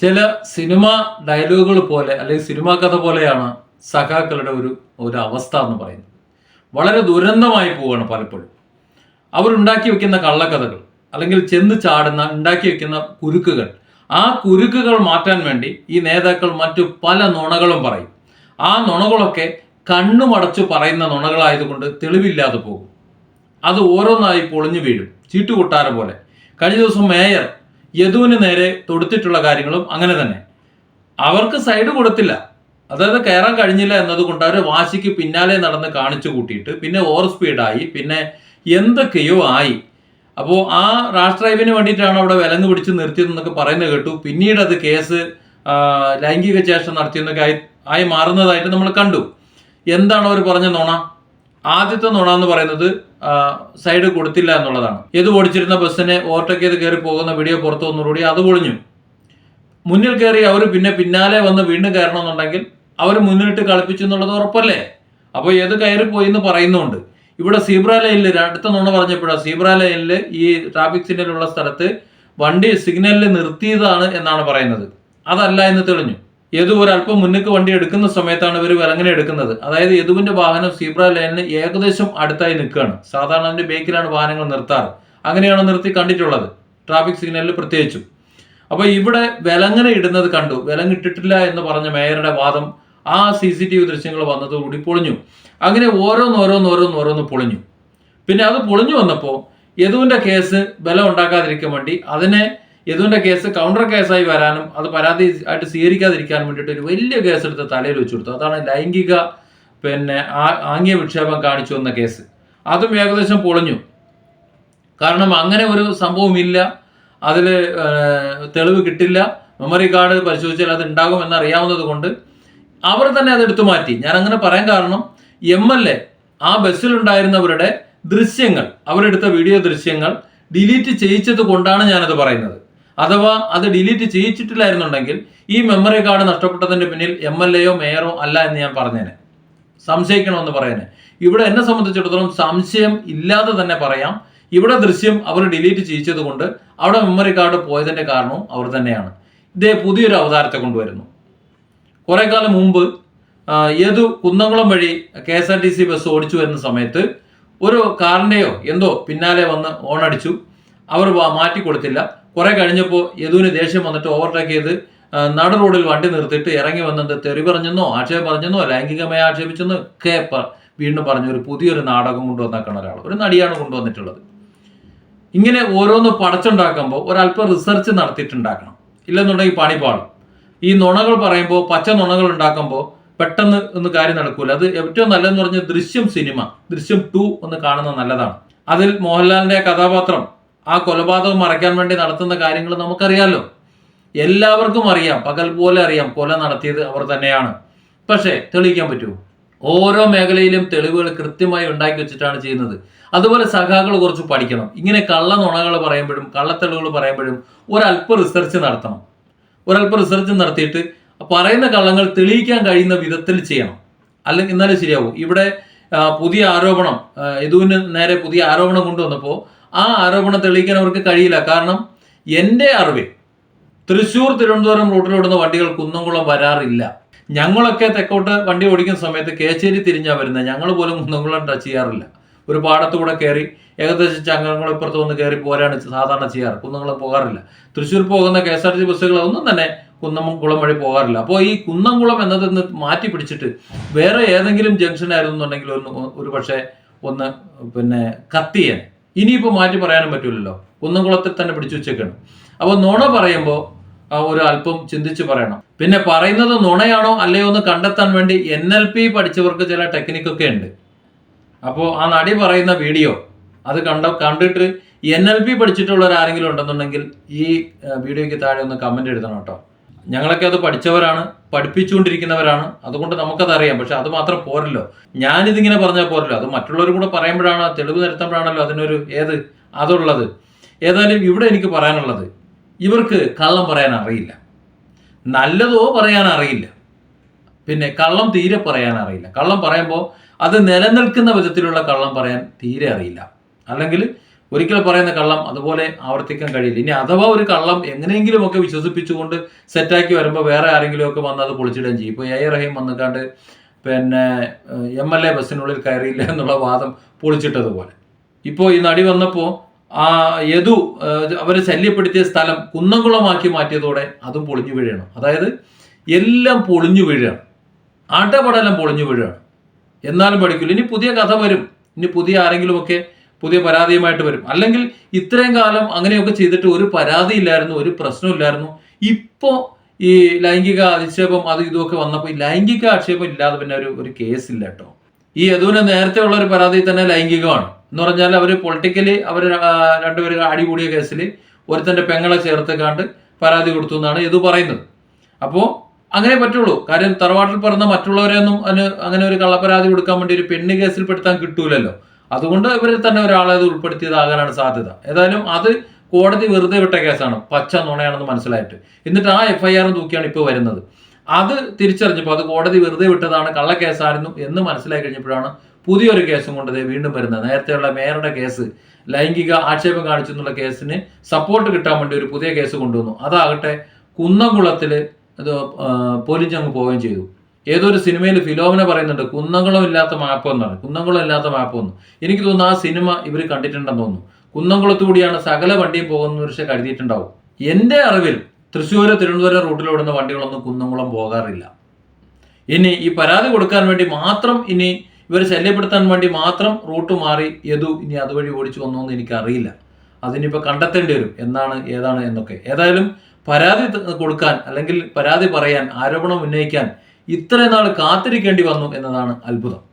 ചില സിനിമ ഡയലോഗുകൾ പോലെ അല്ലെങ്കിൽ സിനിമാ കഥ പോലെയാണ് സഖാക്കളുടെ ഒരു ഒരു അവസ്ഥ എന്ന് പറയുന്നത്. വളരെ ദുരന്തമായി പോവുകയാണ് പലപ്പോഴും. അവരുണ്ടാക്കി വെക്കുന്ന കള്ളക്കഥകൾ അല്ലെങ്കിൽ ചെന്ന് ചാടുന്ന ഉണ്ടാക്കി വെക്കുന്ന കുരുക്കുകൾ. ആ കുരുക്കുകൾ മാറ്റാൻ വേണ്ടി ഈ നേതാക്കൾ മറ്റു പല നുണകളും പറയും. ആ നുണകളൊക്കെ കണ്ണുമടച്ചു പറയുന്ന നുണകളായതുകൊണ്ട് തെളിവില്ലാതെ പോകും. അത് ഓരോന്നായി പൊളിഞ്ഞു വീഴും. ചീട്ടുകൊട്ടാരം പോലെ. കഴിഞ്ഞ ദിവസം മേയർ യദുവിന് നേരെ തൊടുത്തിട്ടുള്ള കാര്യങ്ങളും അങ്ങനെ തന്നെ. അവർക്ക് സൈഡ് കൊടുത്തില്ല. അതായത് കയറാൻ കഴിഞ്ഞില്ല എന്നതുകൊണ്ട് അവർ വാശിക്ക് പിന്നാലെ നടന്ന് കാണിച്ചു കൂട്ടിയിട്ട് പിന്നെ ഓവർ സ്പീഡായി പിന്നെ എന്തൊക്കെയോ ആയി. അപ്പോൾ ആ റാഷ് ഡ്രൈവിന് വേണ്ടിയിട്ടാണ് അവിടെ വിലങ്ങ് പിടിച്ച് നിർത്തിയതെന്നൊക്കെ പറയുന്നത് കേട്ടു. പിന്നീട് അത് കേസ് ലൈംഗിക ചേഷ്ടം നടത്തിയെന്നൊക്കെ ആയി ആയി മാറുന്നതായിട്ട് നമ്മൾ കണ്ടു. എന്താണ് അവർ പറഞ്ഞ നുണ? ആദ്യത്തെ നുണ എന്ന് പറയുന്നത് സൈഡ് കൊടുത്തില്ല എന്നുള്ളതാണ്. ഏത് ഓടിച്ചിരുന്ന ബസ്സിനെ ഓവർടേക്ക് ചെയ്ത് കയറി പോകുന്ന വീഡിയോ പുറത്തു വന്നതോടുകൂടി അത് പൊളിഞ്ഞു. മുന്നിൽ കയറി അവർ പിന്നെ പിന്നാലെ വന്ന് വീണ്ടും കയറണമെന്നുണ്ടെങ്കിൽ അവർ മുന്നിലിട്ട് കളിപ്പിച്ചു എന്നുള്ളത് ഉറപ്പല്ലേ? അപ്പോൾ ഏത് കയറി പോയി എന്ന് പറയുന്നുണ്ട്. ഇവിടെ സീബ്ര ലൈനിൽ അടുത്ത നുണ പറഞ്ഞപ്പോഴാണ് സീബ്ര ലൈനിൽ ഈ ട്രാഫിക് സിഗ്നലുള്ള സ്ഥലത്ത് വണ്ടി സിഗ്നലിൽ നിർത്തിയതാണ് എന്നാണ് പറയുന്നത്. അതല്ല എന്ന് തെളിഞ്ഞു. യദു ഒരല്പം മുന്നിക്ക് വണ്ടി എടുക്കുന്ന സമയത്താണ് ഇവർ വിലങ്ങനെ എടുക്കുന്നത്. അതായത് യദുവിന്റെ വാഹനം സീബ്ര ലൈനിന് ഏകദേശം അടുത്തായി നിൽക്കുകയാണ്. സാധാരണ അതിന്റെ ബേക്കിലാണ് വാഹനങ്ങൾ നിർത്താറ്. അങ്ങനെയാണ് നിർത്തി കണ്ടിട്ടുള്ളത്. ട്രാഫിക് സിഗ്നലിൽ പ്രത്യേകിച്ചും. അപ്പൊ ഇവിടെ വിലങ്ങനെ ഇടുന്നത് കണ്ടു. വിലങ്ങിട്ടിട്ടില്ല എന്ന് പറഞ്ഞ മേയറുടെ വാദം ആ സി സി ടി വി ദൃശ്യങ്ങൾ വന്നതോടുകൂടി പൊളിഞ്ഞു. അങ്ങനെ ഓരോന്ന് ഓരോന്ന് ഓരോന്ന് ഓരോന്ന് പൊളിഞ്ഞു. പിന്നെ അത് പൊളിഞ്ഞു വന്നപ്പോൾ യദുവിന്റെ കേസ് ബലം ഉണ്ടാക്കാതിരിക്കാൻ വേണ്ടി അതിനെ യദുവിന്റെ കേസ് കൗണ്ടർ കേസായി വരാനും അത് പരാതി ആയിട്ട് സ്വീകരിക്കാതിരിക്കാൻ വേണ്ടിയിട്ട് ഒരു വലിയ കേസ് എടുത്ത് തലയിൽ വെച്ചു കൊടുത്തു. അതാണ് ലൈംഗിക പിന്നെ ആംഗ്യ വിക്ഷേപം കാണിച്ചു എന്ന കേസ്. അതും ഏകദേശം പൊളിഞ്ഞു. കാരണം അങ്ങനെ ഒരു സംഭവമില്ല അതിൽ തെളിവ് കിട്ടില്ല. മെമ്മറി കാർഡ് പരിശോധിച്ചാൽ അത് ഉണ്ടാകും എന്നറിയാവുന്നത് കൊണ്ട് അവർ തന്നെ അത് എടുത്തു മാറ്റി. ഞാൻ അങ്ങനെ പറയാൻ കാരണം എം എൽ എ ആ ബസ്സിലുണ്ടായിരുന്നവരുടെ ദൃശ്യങ്ങൾ അവരെടുത്ത വീഡിയോ ദൃശ്യങ്ങൾ ഡിലീറ്റ് ചെയ്യിച്ചത് കൊണ്ടാണ് ഞാനത് പറയുന്നത്. അഥവാ അത് ഡിലീറ്റ് ചെയ്യിച്ചിട്ടില്ലായിരുന്നുണ്ടെങ്കിൽ ഈ മെമ്മറി കാർഡ് നഷ്ടപ്പെട്ടതിന്റെ പിന്നിൽ എം എൽ എയോ മേയറോ അല്ല എന്ന് ഞാൻ പറഞ്ഞേനെ. സംശയിക്കണമെന്ന് പറയാനെ. ഇവിടെ എന്നെ സംബന്ധിച്ചിടത്തോളം സംശയം ഇല്ലാതെ തന്നെ പറയാം. ഇവിടെ ദൃശ്യം അവർ ഡിലീറ്റ് ചെയ്യിച്ചത് കൊണ്ട് അവിടെ മെമ്മറി കാർഡ് പോയതിന്റെ കാരണവും അവർ തന്നെയാണ്. ഇതേ പുതിയൊരു അവതാരത്തെ കൊണ്ടുവരുന്നു. കുറെ കാലം മുമ്പ് ഏതു കുന്നംകുളം വഴി K S R T C bus ഓടിച്ചു വരുന്ന സമയത്ത് ഒരു കാറിന്റെയോ എന്തോ പിന്നാലെ വന്ന് ഓണടിച്ചു. അവർ മാറ്റി കൊടുത്തില്ല. കുറെ കഴിഞ്ഞപ്പോൾ യദുവിന് ദേഷ്യം വന്നിട്ട് ഓവർടേക്ക് ചെയ്ത് നട റോഡിൽ വണ്ടി നിർത്തിയിട്ട് ഇറങ്ങി വന്നിട്ട് തെറി പറഞ്ഞെന്നോ ആക്ഷേപം പറഞ്ഞെന്നോ ലൈംഗികമായി ആക്ഷേപിച്ചെന്നോ ഒക്കെ വീണ്ടും പറഞ്ഞു ഒരു പുതിയൊരു നാടകം കൊണ്ടുവന്നേക്കണ ഒരാൾ ഒരു നടിയാണ് കൊണ്ടുവന്നിട്ടുള്ളത്. ഇങ്ങനെ ഓരോന്ന് പടച്ചുണ്ടാക്കുമ്പോൾ ഒരല്പം റിസർച്ച് നടത്തിയിട്ടുണ്ടാക്കണം. ഇല്ലെന്നുണ്ടെങ്കിൽ പണി പാടും ഈ നുണകൾ പറയുമ്പോൾ പച്ച നുണകൾ ഉണ്ടാക്കുമ്പോൾ പെട്ടെന്ന് ഒന്ന് കാര്യം നടക്കൂല. അത് ഏറ്റവും നല്ലതെന്ന് പറഞ്ഞ ദൃശ്യം സിനിമ ദൃശ്യം ടു ഒന്ന് കാണുന്നത് നല്ലതാണ്. അതിൽ മോഹൻലാലിന്റെ കഥാപാത്രം ആ കൊലപാതകം മറയ്ക്കാൻ വേണ്ടി നടത്തുന്ന കാര്യങ്ങൾ നമുക്കറിയാലോ. എല്ലാവർക്കും അറിയാം. പകൽ പോലെ അറിയാം. കൊല നടത്തിയത് അവർ തന്നെയാണ്. പക്ഷേ തെളിയിക്കാൻ പറ്റുമോ? ഓരോ മേഖലയിലും തെളിവുകൾ കൃത്യമായി ഉണ്ടാക്കി വെച്ചിട്ടാണ് ചെയ്യുന്നത്. അതുപോലെ സഖാക്കൾ കുറച്ച് പഠിക്കണം. ഇങ്ങനെ കള്ള നുണകൾ പറയുമ്പോഴും കള്ളത്തെളിവുകൾ പറയുമ്പോഴും ഒരല്പ റിസർച്ച് നടത്തണം. ഒരല്പ റിസർച്ച് നടത്തിയിട്ട് പറയുന്ന കള്ളങ്ങൾ തെളിയിക്കാൻ കഴിയുന്ന വിധത്തിൽ ചെയ്യണം. അല്ലെങ്കിൽ എന്നാലും ശരിയാവും. ഇവിടെ പുതിയ ആരോപണം യദുവിന് നേരെ പുതിയ ആരോപണം കൊണ്ടുവന്നപ്പോൾ ആ ആരോപണം തെളിയിക്കാൻ അവർക്ക് കഴിയില്ല. കാരണം എന്റെ അറിവിൽ തൃശ്ശൂർ തിരുവനന്തപുരം റൂട്ടിലോടുന്ന വണ്ടികൾ കുന്നംകുളം വരാറില്ല. ഞങ്ങളൊക്കെ തെക്കോട്ട് വണ്ടി ഓടിക്കുന്ന സമയത്ത് കേച്ചേരി തിരിഞ്ഞാ വരുന്നത്. ഞങ്ങൾ പോലും കുന്നംകുളം ടച്ച് ചെയ്യാറില്ല. ഒരു പാടത്തുകൂടെ കയറി ഏകദേശം ചങ്ങനകുളം ഇപ്പുറത്ത് വന്ന് കയറി പോരാണ് സാധാരണ ചെയ്യാറ്. കുന്നംകുളം പോകാറില്ല. തൃശ്ശൂർ പോകുന്ന കെ എസ് ആർ ടി ബസ്സുകളൊന്നും തന്നെ കുന്നംകുളം വഴി പോകാറില്ല. അപ്പോൾ ഈ കുന്നംകുളം എന്നതൊന്ന് മാറ്റി പിടിച്ചിട്ട് വേറെ ഏതെങ്കിലും ജംഗ്ഷൻ ആയിരുന്നുണ്ടെങ്കിൽ ഒന്ന് ഒരു പക്ഷേ ഒന്ന് പിന്നെ കത്തിയേനെ ഇനിയിപ്പോൾ മാറ്റി പറയാനും പറ്റില്ലല്ലോ കുന്നംകുളത്തിൽ തന്നെ പിടിച്ചു വെച്ചേക്കാണ്. അപ്പോൾ നുണ പറയുമ്പോൾ ഒരു അല്പം ചിന്തിച്ച് പറയണം. പിന്നെ പറയുന്നത് നുണയാണോ അല്ലയോ എന്ന് കണ്ടെത്താൻ വേണ്ടി എൻ എൽ പി പഠിച്ചവർക്ക് ചില ടെക്നിക്കൊക്കെ ഉണ്ട്. അപ്പോൾ ആ നടി പറയുന്ന വീഡിയോ അത് കണ്ട കണ്ടിട്ട് എൻ എൽ പി പഠിച്ചിട്ടുള്ളവർ ആരെങ്കിലും ഉണ്ടെന്നുണ്ടെങ്കിൽ ഈ വീഡിയോയ്ക്ക് താഴെ ഒന്ന് കമന്റ് എഴുതണം കേട്ടോ. ഞങ്ങളൊക്കെ അത് പഠിച്ചവരാണ് പഠിപ്പിച്ചുകൊണ്ടിരിക്കുന്നവരാണ്. അതുകൊണ്ട് നമുക്കതറിയാം. പക്ഷെ അത് മാത്രം പോരല്ലോ. ഞാനിതിങ്ങനെ പറഞ്ഞാൽ പോരല്ലോ. അത് മറ്റുള്ളവരും കൂടെ പറയുമ്പോഴാണ് തെളിവ് നിരത്തുമ്പോഴാണല്ലോ അതിനൊരു ഏത് അതുള്ളത്. ഏതായാലും ഇവിടെ എനിക്ക് പറയാനുള്ളത് ഇവർക്ക് കള്ളം പറയാൻ അറിയില്ല. നല്ലതോ പറയാൻ അറിയില്ല. പിന്നെ കള്ളം തീരെ പറയാൻ അറിയില്ല. കള്ളം പറയുമ്പോൾ അത് നിലനിൽക്കുന്ന വിധത്തിലുള്ള കള്ളം പറയാൻ തീരെ അറിയില്ല. അല്ലെങ്കിൽ ഒരിക്കൽ പറയുന്ന കള്ളം അതുപോലെ ആവർത്തിക്കാൻ കഴിയില്ല. ഇനി അഥവാ ഒരു കള്ളം എങ്ങനെയെങ്കിലും ഒക്കെ വിശ്വസിപ്പിച്ചുകൊണ്ട് സെറ്റാക്കി വരുമ്പോൾ വേറെ ആരെങ്കിലും ഒക്കെ വന്ന് അത് പൊളിച്ചിടുകയും ചെയ്യും. ഇപ്പോൾ എ റഹീം വന്നിക്കാണ്ട് പിന്നെ എം എൽ എ ബസ്സിനുള്ളിൽ കയറിയില്ല എന്നുള്ള വാദം പൊളിച്ചിട്ടതുപോലെ. ഇപ്പോൾ ഈ നടി വന്നപ്പോൾ ആ യദു അവരെ ശല്യപ്പെടുത്തിയ സ്ഥലം കുന്നംകുളമാക്കി മാറ്റിയതോടെ അതും പൊളിഞ്ഞു വീഴണം അതായത് എല്ലാം പൊളിഞ്ഞു വീഴണം അടപടലം പൊളിഞ്ഞു വീഴണം എന്നാലും പഠിക്കില്ല ഇനി പുതിയ കഥ വരും. ഇനി പുതിയ ആരെങ്കിലുമൊക്കെ പുതിയ പരാതിയുമായിട്ട് വരും. അല്ലെങ്കിൽ ഇത്രയും കാലം അങ്ങനെയൊക്കെ ചെയ്തിട്ട് ഒരു പരാതി ഇല്ലായിരുന്നു ഒരു പ്രശ്നമില്ലായിരുന്നു ഇപ്പോൾ ഈ ലൈംഗിക അധിക്ഷേപം അത് ഇതുമൊക്കെ വന്നപ്പോൾ ഈ ലൈംഗിക ആക്ഷേപം ഇല്ലാതെ പിന്നെ ഒരു ഒരു കേസില്ല കേട്ടോ. ഈ യദുവിന് നേരത്തെ ഉള്ള ഒരു പരാതി തന്നെ ലൈംഗികമാണ്. എന്ന് പറഞ്ഞാൽ അവർ പൊളിറ്റിക്കലി അവർ രണ്ടുപേരും അടികൂടിയ കേസിൽ ഒരുത്തന്റെ പെങ്ങളെ ചേർത്ത് കണ്ട് പരാതി കൊടുത്തു എന്നാണ് യദു പറയുന്നത്. അപ്പോൾ അങ്ങനെ പറ്റുള്ളൂ. കാര്യം തറവാട്ടിൽ പറഞ്ഞ മറ്റുള്ളവരെയൊന്നും അതിന് അങ്ങനെ ഒരു കള്ളപ്പരാതി കൊടുക്കാൻ വേണ്ടി ഒരു പെണ്ണ് കേസിൽ പെടുത്താൻ കിട്ടൂലല്ലോ. അതുകൊണ്ട് ഇവരിൽ തന്നെ ഒരാളെ അത് ഉൾപ്പെടുത്തിയതാകാനാണ് സാധ്യത. ഏതായാലും അത് കോടതി വെറുതെ വിട്ട കേസാണ്. പച്ച നുണയാണെന്ന് മനസ്സിലായിട്ട്. എന്നിട്ട് ആ എഫ് ഐ ആറും തൂക്കിയാണ് ഇപ്പോൾ വരുന്നത്. അത് തിരിച്ചറിഞ്ഞപ്പോൾ അത് കോടതി വെറുതെ വിട്ടതാണ് കള്ളക്കേസായിരുന്നു എന്ന് മനസ്സിലാക്കി കഴിഞ്ഞപ്പോഴാണ് പുതിയൊരു കേസും കൊണ്ട് വീണ്ടും വരുന്നത്. നേരത്തെയുള്ള മേയറുടെ കേസ് ലൈംഗിക ആക്ഷേപം കാണിച്ചു എന്നുള്ള കേസിന് സപ്പോർട്ട് കിട്ടാൻ വേണ്ടി ഒരു പുതിയ കേസ് കൊണ്ടുവന്നു. അതാകട്ടെ കുന്നംകുളത്തിൽ അത് അങ്ങ് പോവുകയും ചെയ്തു. ഏതൊരു സിനിമയിൽ ഫിലോമിന പറയുന്നുണ്ട് കുന്നംകുളം ഇല്ലാത്ത മാപ്പ് എന്നാണ്. കുന്നംകുളം ഇല്ലാത്ത മാപ്പ് എന്ന് എനിക്ക് തോന്നുന്നു ആ സിനിമ ഇവർ കണ്ടിട്ടുണ്ടെന്ന് തോന്നുന്നു. കുന്നംകുളത്തു കൂടിയാണ് സകല വണ്ടിയും പോകുന്ന പക്ഷെ കരുതിയിട്ടുണ്ടാവും. എന്റെ അറിവിൽ തൃശ്ശൂർ തിരുവനന്തപുരം റൂട്ടിലോടുന്ന വണ്ടികളൊന്നും കുന്നംകുളം പോകാറില്ല. ഇനി ഈ പരാതി കൊടുക്കാൻ വേണ്ടി മാത്രം ഇനി ഇവരെ ശല്യപ്പെടുത്താൻ വേണ്ടി മാത്രം റൂട്ട് മാറി യദു ഇനി അതുവഴി ഓടിച്ചു വന്നു എന്ന് എനിക്കറിയില്ല. അതിനിപ്പോൾ കണ്ടെത്തേണ്ടി വരും. എന്നാണ് ഏതാണ് എന്നൊക്കെ. ഏതായാലും പരാതി കൊടുക്കാൻ അല്ലെങ്കിൽ പരാതി പറയാൻ ആരോപണം ഉന്നയിക്കാൻ ഇത്രയും നാൾ കാത്തിരിക്കേണ്ടി വന്നു എന്നതാണ് അത്ഭുതം.